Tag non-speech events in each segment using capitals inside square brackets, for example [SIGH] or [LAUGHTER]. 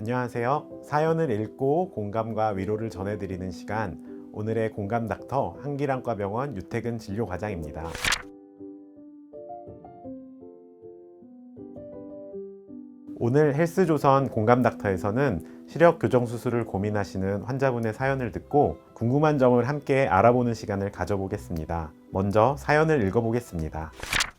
안녕하세요. 사연을 읽고 공감과 위로를 전해드리는 시간. 오늘의 공감 닥터 한기랑과 병원 유태근 진료 과장입니다. 오늘 헬스조선 공감 닥터에서는 시력 교정 수술을 고민하시는 환자분의 사연을 듣고 궁금한 점을 함께 알아보는 시간을 가져보겠습니다. 먼저 사연을 읽어보겠습니다.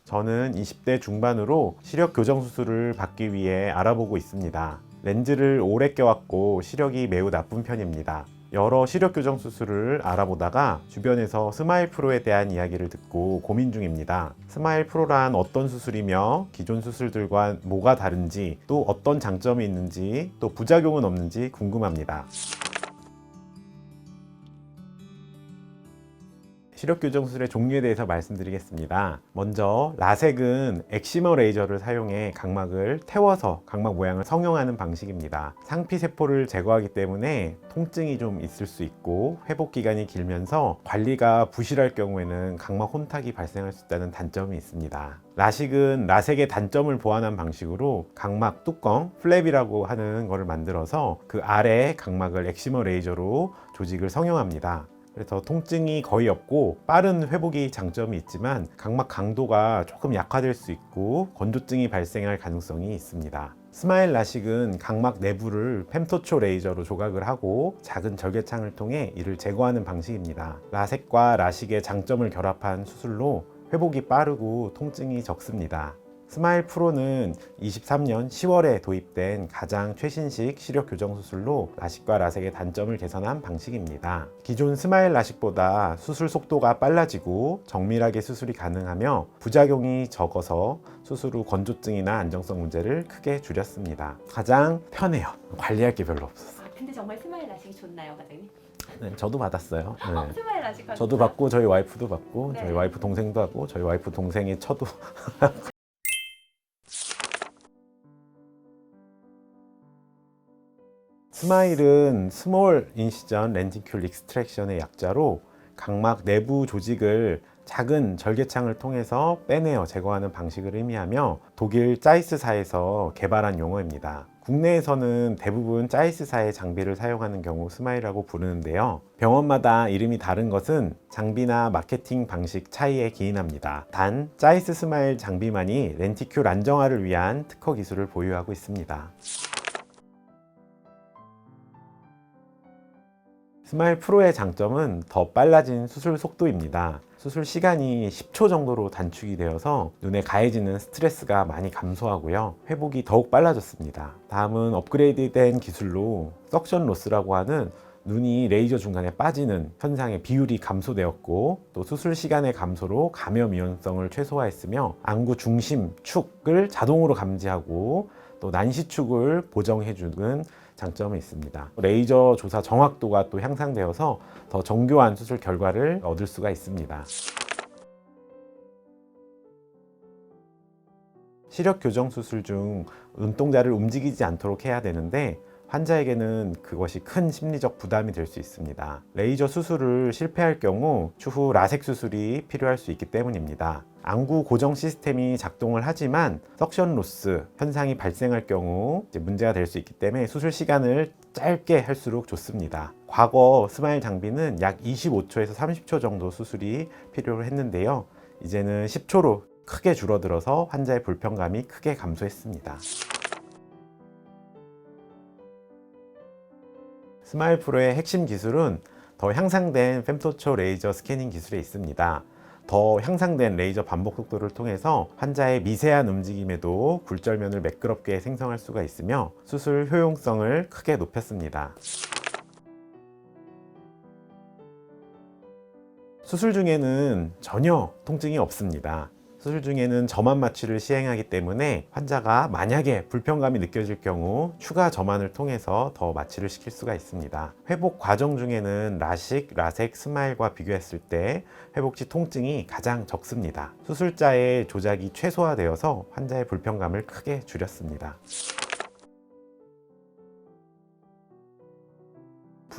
저는 20대 중반으로 시력 교정 수술을 받기 위해 알아보고 있습니다. 렌즈를 오래 껴왔고 시력이 매우 나쁜 편입니다. 여러 시력 교정 수술을 알아보다가 주변에서 스마일 프로에 대한 이야기를 듣고 고민 중입니다. 스마일 프로란 어떤 수술이며 기존 수술들과 뭐가 다른지 또 어떤 장점이 있는지 또 부작용은 없는지 궁금합니다. 시력 교정 수술의 종류에 대해서 말씀드리겠습니다. 먼저 라섹은 엑시머 레이저를 사용해 각막을 태워서 각막 모양을 성형하는 방식입니다. 상피 세포를 제거하기 때문에 통증이 좀 있을 수 있고 회복 기간이 길면서 관리가 부실할 경우에는 각막 혼탁이 발생할 수 있다는 단점이 있습니다. 라식은 라섹의 단점을 보완한 방식으로 각막 뚜껑 플랩이라고 하는 것을 만들어서 그 아래 각막을 엑시머 레이저로 조직을 성형합니다. 그래서 통증이 거의 없고 빠른 회복이 장점이 있지만 각막 강도가 조금 약화될 수 있고 건조증이 발생할 가능성이 있습니다. 스마일 라식은 각막 내부를 fem토초 레이저로 조각을 하고 작은 절개창을 통해 이를 제거하는 방식입니다. 라섹과 라식의 장점을 결합한 수술로 회복이 빠르고 통증이 적습니다. 스마일 프로는 23년 10월에 도입된 가장 최신식 시력 교정 수술로 라식과 라섹의 단점을 개선한 방식입니다. 기존 스마일 라식보다 수술 속도가 빨라지고 정밀하게 수술이 가능하며 부작용이 적어서 수술 후 건조증이나 안정성 문제를 크게 줄였습니다. 가장 편해요. 관리할 게 별로 없었어요. 아, 근데 정말 스마일 라식이 좋나요, 과장님? 네, 저도 받았어요. [LAUGHS] 네. 어, 스마일 라식 받 저도 받고 저희 와이프도 받고 네. 저희 와이프 동생도 하고 저희 와이프 동생의 처도 [LAUGHS] 스마일은 스몰 인시전 렌티큘 익스트랙션의 약자로 각막 내부 조직을 작은 절개창을 통해서 빼내어 제거하는 방식을 의미하며 독일 짜이스사에서 개발한 용어입니다. 국내에서는 대부분 짜이스사의 장비를 사용하는 경우 스마일이라고 부르는데요. 병원마다 이름이 다른 것은 장비나 마케팅 방식 차이에 기인합니다. 단, 짜이스 스마일 장비만이 렌티큘 안정화를 위한 특허 기술을 보유하고 있습니다. 스마일 프로의 장점은 더 빨라진 수술 속도입니다. 수술 시간이 10초 정도로 단축이 되어서 눈에 가해지는 스트레스가 많이 감소하고요. 회복이 더욱 빨라졌습니다. 다음은 업그레이드된 기술로 석션 로스라고 하는 눈이 레이저 중간에 빠지는 현상의 비율이 감소되었고 또 수술 시간의 감소로 감염 위험성을 최소화했으며 안구 중심 축을 자동으로 감지하고 또 난시축을 보정해주는 장점이 있습니다. 레이저 조사 정확도가 또 향상되어서 더 정교한 수술 결과를 얻을 수가 있습니다. 시력 교정 수술 중 눈동자를 움직이지 않도록 해야 되는데 환자에게는 그것이 큰 심리적 부담이 될 수 있습니다. 레이저 수술을 실패할 경우 추후 라섹 수술이 필요할 수 있기 때문입니다. 안구 고정 시스템이 작동을 하지만 석션 로스 현상이 발생할 경우 문제가 될 수 있기 때문에 수술 시간을 짧게 할수록 좋습니다. 과거 스마일 장비는 약 25초에서 30초 정도 수술이 필요로 했는데요. 이제는 10초로 크게 줄어들어서 환자의 불편감이 크게 감소했습니다. 스마일 프로의 핵심 기술은 더 향상된 fem토초 레이저 스캐닝 기술에 있습니다. 더 향상된 레이저 반복 속도를 통해서 환자의 미세한 움직임에도 굴절면을 매끄럽게 생성할 수가 있으며 수술 효용성을 크게 높였습니다. 수술 중에는 전혀 통증이 없습니다. 수술 중에는 점안 마취를 시행하기 때문에 환자가 만약에 불편감이 느껴질 경우 추가 점안을 통해서 더 마취를 시킬 수가 있습니다. 회복 과정 중에는 라식, 라섹, 스마일과 비교했을 때 회복 시 통증이 가장 적습니다. 수술자의 조작이 최소화되어서 환자의 불편감을 크게 줄였습니다.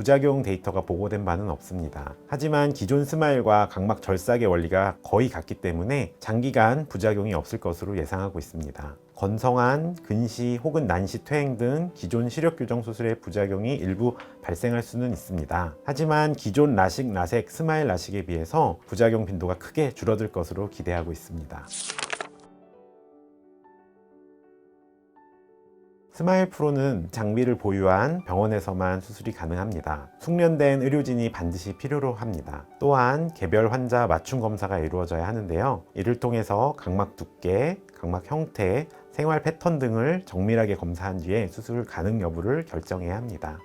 부작용 데이터가 보고된 바는 없습니다. 하지만 기존 스마일과 각막 절삭의 원리가 거의 같기 때문에 장기간 부작용이 없을 것으로 예상하고 있습니다. 건성한 근시 혹은 난시 퇴행 등 기존 시력 교정 수술의 부작용이 일부 발생할 수는 있습니다. 하지만 기존 라식, 라섹, 스마일 라식에 비해서 부작용 빈도가 크게 줄어들 것으로 기대하고 있습니다. 스마일 프로는 장비를 보유한 병원에서만 수술이 가능합니다. 숙련된 의료진이 반드시 필요로 합니다. 또한 개별 환자 맞춤 검사가 이루어져야 하는데요. 이를 통해서 각막 두께, 각막 형태, 생활 패턴 등을 정밀하게 검사한 뒤에 수술 가능 여부를 결정해야 합니다.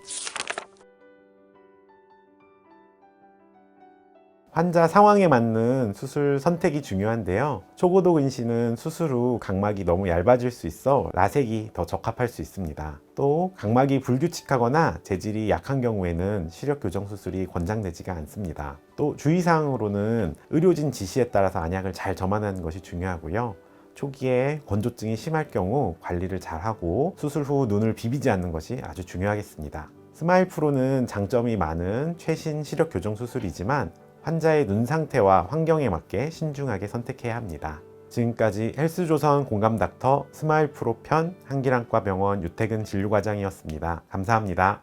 환자 상황에 맞는 수술 선택이 중요한데요. 초고도 근시는 수술 후 각막이 너무 얇아질 수 있어 라섹이 더 적합할 수 있습니다. 또 각막이 불규칙하거나 재질이 약한 경우에는 시력 교정 수술이 권장되지가 않습니다. 또 주의사항으로는 의료진 지시에 따라서 안약을 잘 점안하는 것이 중요하고요. 초기에 건조증이 심할 경우 관리를 잘 하고 수술 후 눈을 비비지 않는 것이 아주 중요하겠습니다. 스마일 프로는 장점이 많은 최신 시력 교정 수술이지만 환자의 눈 상태와 환경에 맞게 신중하게 선택해야 합니다. 지금까지 헬스조선 공감 닥터 스마일 프로 편 한기랑과 병원 유태근 진료과장이었습니다. 감사합니다.